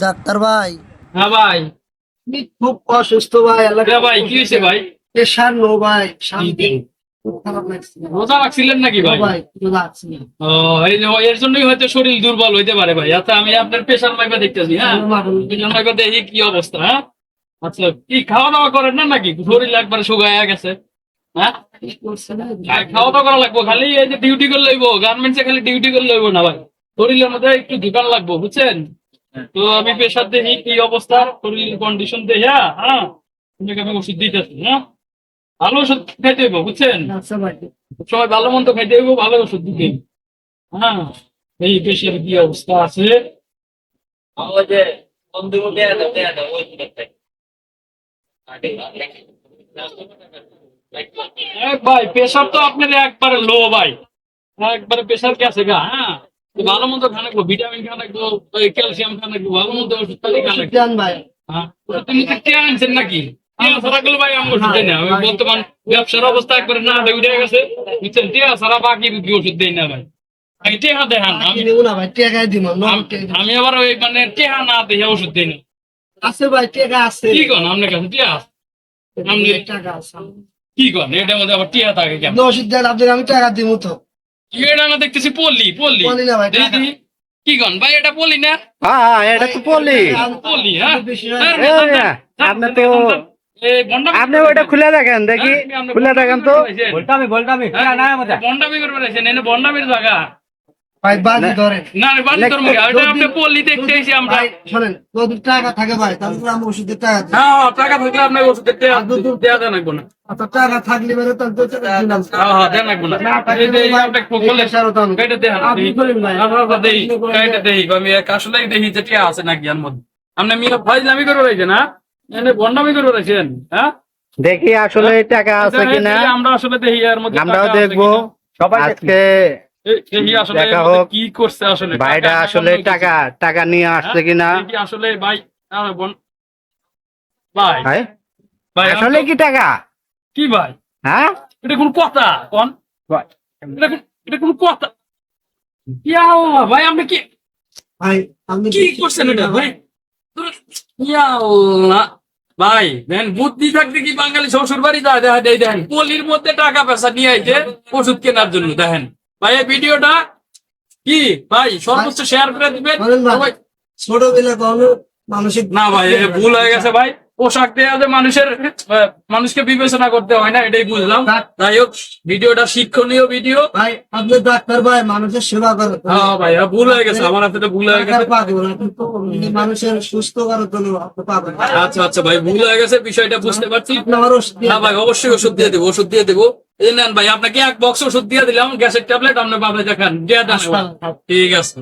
Doctor ভাই। হ্যাঁ ভাই। আমি খুব অসুস্থ ভাই আল্লাহ হ্যাঁ ভাই কি হয়েছে ভাই? প্রেশার নো ভাই শান্তি। রোজা রাখছিলেন নাকি ভাই। ও এই যে এর জন্যই হয়তো শরীর দুর্বল হইতে পারে ভাই। আচ্ছা আমি আপনার প্রেশার মাইপা দেখতেছি হ্যাঁ? প্রেশার মাইপা দেখি কি অবস্থা হ্যাঁ? আচ্ছা কি খাওয়া দাওয়া করেন না নাকি? শরীর একবারে শুকায় গেছে হ্যাঁ? আর খাওয়া দাওয়া করা লাগবো খালি এই যে ডিউটি করে লইবো গার্মেন্টসে খালি ডিউটি করে লইবো না ভাই। শরীরের মধ্যে একটু দোকান লাগবো বুঝছেন? তো আমি প্রেশার দেখি কি অবস্থা শরীর কন্ডিশন দেখে হ্যাঁ তোমাকে আমি ওষুধ দিতেছি হ্যাঁ। ভালো ওষুধ খাইতে হইব বুঝছেন? আচ্ছা ভাই সবাই ভালো মন্দ খাইতে হইব ভালো ওষুধ দিতে হ্যাঁ এই পেশের কি অবস্থা আছে? ভাই প্রেশার তো আপনার একবারে লো ভাই। একবারে প্রেশার কে আছে গা হ্যাঁ। ভালো মন্দ খানা ভিটামিন খানা লাগবো ক্যালসিয়াম খানা লাগবো ভালো মন্দ ওষুধ খানা ভাই। হ্যাঁ তুমি তো কে আনছেন নাকি? বর্তমান ব্যবসার অবস্থা একবারে না দেয় উঠে গেছে। বুঝছেন টিয়া সারা বাকি কি ওষুধ দেয় না ভাই। আমি আবার ওই মানে না দেখে ওষুধ দিই না। আছে ভাই টাকা আছে। কি কন আপনার কাছে টিয়া আছে? আমি টাকা আছে। কি কন এটার মধ্যে আবার টিয়া থাকে আপনি ওষুধ দেন আপনাকে আমি টাকা দিব তো। এটা না দেখতেছি পল্লি পল্লি পল্লি দেখি, কি কন ভাই এটা পল্লি না হ্যাঁ এটা তো পলি পল্লি হ্যাঁ হ্যাঁ, হয়। আপনি তো আপনি ওইটা খুলে দেখেন দেখি হ্যাঁ, খুলে দেখেন তো বন্ডামি বলতামি বলতামি হ্যাঁ, না বন্ডামি করে এনে বন্ডামির জায়গা ভাই বাজি ধরেন। না রে? এটা আপনি পল্লি দেখতে এসে আমরা। শোনেন যদি টাকা থাকে ভাই তাহলে আমি ওষুধের টাকা দিই। হ্যাঁ হ্যাঁ, টাকা থাকলে ওষুধের দেওয়া লাগবো না। আচ্ছা টাকা থাকলে বেরো তাহলে তো টাকা দিলাম হ্যাঁ হ্যাঁ লাগবো না। এই যে এই আপনি বললেন, প্রেশারও তো আমি- কেটে দেন আপনি। করেন ভাই। হ্যাঁ, হ্যাঁ, হ্যাঁ, দেই, দেই। আমি আসলে দেখি যে টিয়া আছে নাকি এর মধ্যে। আপনি মিয়া ফাইজলামি করে রয়েছেন হ্যাঁ? এনে বন্ডামি করে রয়েছেন হ্যাঁ? দেখি আসলে টাকা আছে কিনা। আমরা আসলে দেখি এর মধ্যে আমরাও দেখব। সবাই আজকে দেখি হোক। কি করছে আসলে? ভাইটা আসলে টাকা টাকা নিয়ে আসছে হ্যাঁ? কিনা আসলে ভাই ভাই। ভাই? আসলে কি টাকা? কি ভাই? হ্যাঁ? এটা কোন কথা কোন ভাই। এটা কোন- এটা কোন কথা। ইয়া ভাই আপনি কি ভাই আপনি কি করছেন এটা ভাই? ইয়া আল্লাহ। ভাই দেন বুদ্ধি থাকতে কি বাঙালি শ্বশুর বাড়ি যায় দেখা দেয় দেখেন পলির মধ্যে টাকা পয়সা নিয়ে আইছে ওষুধ কেনার জন্য দেখেন। ভাই এই ভিডিওটা কি? ভাই সর্বোচ্চ শেয়ার করে দিবেন? কখনো মানসিক না ভাই ভুল হয়ে গেছে ভাই। পোশাক দেওয়া যে মানুষের মানুষকে বিবেচনা করতে হয় না এটাই বুঝলাম। যাই হোক ভিডিওটা শিক্ষণীয় ভিডিও। ভাই আপনি ডাক্তার ভাই মানুষের সেবা করেন হ্যাঁ ভাই ভুল হয়ে গেছে আমার হাতে ভুল হয়ে গেছে। মানুষের সুস্থ করার জন্য আচ্ছা আচ্ছা ভাই ভুল হয়ে গেছে বিষয়টা বুঝতে পারছি। হ্যাঁ ভাই অবশ্যই ওষুধ দিয়ে দেবো ওষুধ দিয়ে দেবো। এই নেন ভাই আপনাকে এক বক্স ওষুধ দিয়ে দিলাম গ্যাসের ট্যাবলেট আপনি বাবা দেখান। দিয়ে দেন। ঠিক আছে।